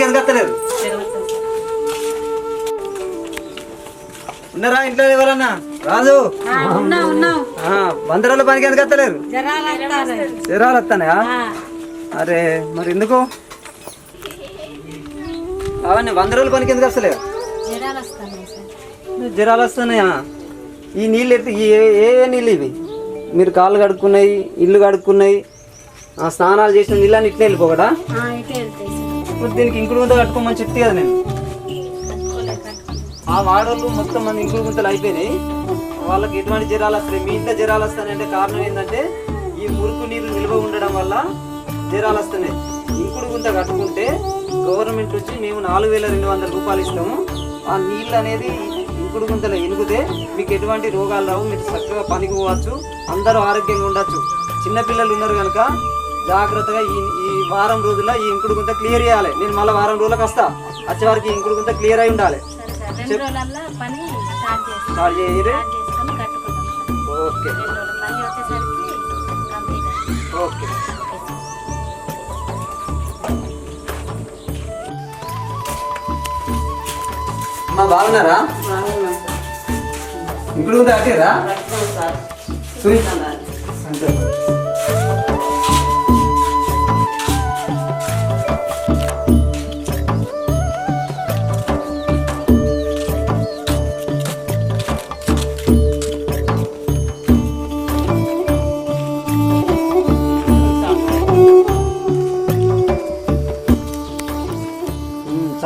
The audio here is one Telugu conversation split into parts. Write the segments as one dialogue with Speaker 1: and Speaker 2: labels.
Speaker 1: ఎందుకు వస్తలేరు ఉన్నారా ఇంట్లో ఎవరన్నా? రాజు? వంద రోజుల పనికి ఎందుకు వస్తలేరు
Speaker 2: జరాలు వస్తారు.
Speaker 1: జ్వరాలు వస్తానయా
Speaker 2: ఆ,
Speaker 1: అరే మరి ఎందుకు? అవన్నీ వంద రోజుల పనికి ఎందుకు వస్తలేవు?
Speaker 2: జరాలు వస్తున్నాయి సార్.
Speaker 1: జ్వరాలు వస్తున్నాయా? ఈ నీళ్ళు ఈ ఏ ఏ నీళ్ళు ఇవి? మీరు కాళ్ళు కడుక్కున్నాయి ఇల్లు కడుక్కున్నాయి స్నానాలు చేసిన నీళ్ళని ఇట్లా వెళ్ళిపోకడా
Speaker 2: ఆ,
Speaker 1: ఇప్పుడు దీనికి ఇంకుడు గుంత కట్టుకోమని చెప్తే కదా నేను. ఆ వాడోళ్ళు మొత్తం మంది ఇంకుడు గుంతలు అయిపోయినాయి. వాళ్ళకి ఎటువంటి జ్వరాలు వస్తాయి మీ ఇంట్లో జ్వరాలు వస్తాయంటే కారణం ఏంటంటే ఈ మురుకు నీరు నిల్వ ఉండడం వల్ల జ్వరాలు వస్తున్నాయి. ఇంకుడు గుంత కట్టుకుంటే గవర్నమెంట్ నుంచి మేము నాలుగు వేల రెండు వందల రూపాయలు ఇస్తాము. ఆ నీళ్ళు అనేది ఇంకుడు గుంతలో ఎనుగుతే మీకు ఎటువంటి రోగాలు రావు. మీరు చక్కగా పనికి పోవచ్చు. అందరూ ఆరోగ్యంగా ఉండొచ్చు. చిన్నపిల్లలు ఉన్నారు కనుక జాగ్రత్తగా ఈ ఈ వారం రోజుల్లో ఈ ఇంకుడు గుంత క్లియర్ చేయాలి. నేను మళ్ళీ వారం రోజులకు వస్తా. వచ్చే వారికి ఈ ఇంకుడు గుంత క్లియర్ అయి ఉండాలి.
Speaker 2: స్టార్ట్
Speaker 1: చేయరు ఓకే. ఓకే. అమ్మా బాగున్నారా? అట్టేరా చూయి.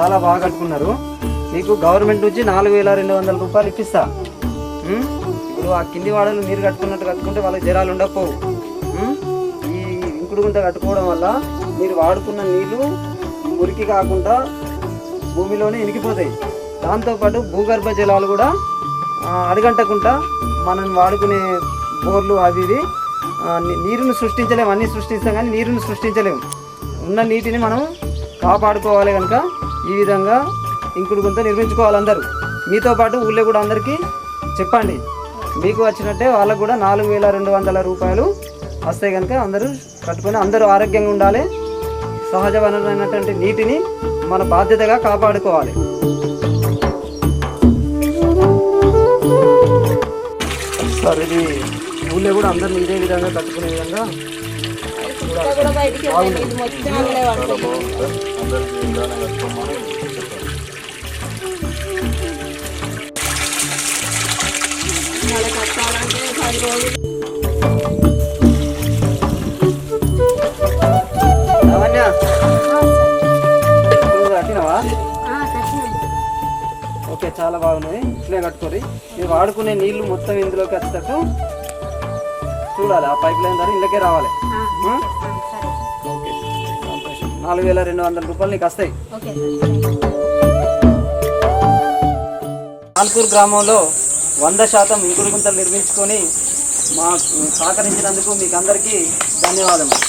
Speaker 1: చాలా బాగా కట్టుకున్నారు. మీకు గవర్నమెంట్ నుంచి నాలుగు వేల రెండు వందల రూపాయలు ఇప్పిస్తా. ఇప్పుడు ఆ కింది వాడలు మీరు కట్టుకున్నట్టు కట్టుకుంటే వాళ్ళకి జ్వరాలు ఉండకపోవు. ఈ ఇంకుడుగుంట కట్టుకోవడం వల్ల మీరు వాడుకున్న నీళ్ళు మురికి కాకుండా భూమిలోనే ఇనికిపోతాయి. దాంతోపాటు భూగర్భ జలాలు కూడా అడగంటకుండా మనం వాడుకునే బోర్లు అవి ఇవి నీరును సృష్టించలేము. అన్నీ సృష్టిస్తాం కానీ నీరుని సృష్టించలేము. ఉన్న నీటిని మనం కాపాడుకోవాలి కనుక ఈ విధంగా ఇంకుడు గుంత నిర్మించుకోవాలి అందరూ. మీతో పాటు ఊళ్ళో కూడా అందరికీ చెప్పండి. మీకు వచ్చినట్టే వాళ్ళకు కూడా నాలుగు వేల రెండు వందల రూపాయలు వస్తే కనుక అందరూ కట్టుకొని అందరూ ఆరోగ్యంగా ఉండాలి. సహజ వనరులైనటువంటి నీటిని మన బాధ్యతగా కాపాడుకోవాలి. సార్ ఇది ఊళ్ళో కూడా అందరినీ ఇదే విధంగా కట్టుకునే విధంగా ఓకే చాలా బాగున్నది ఇట్లే కట్టుకోరి. మీరు వాడుకునే నీళ్ళు మొత్తం ఇందులోకి వచ్చేటట్టు చూడాలి. ఆ పైప్ లైన్ ద్వారా ఇళ్ళకే రావాలి. నాలుగు వేల రెండు వందల రూపాయలు నీకు వస్తాయి. ఆల్కూర్ గ్రామంలో వంద శాతం ఇంకుడు గుంతలు నిర్మించుకొని మా సహకరించినందుకు మీకు అందరికీ ధన్యవాదములు.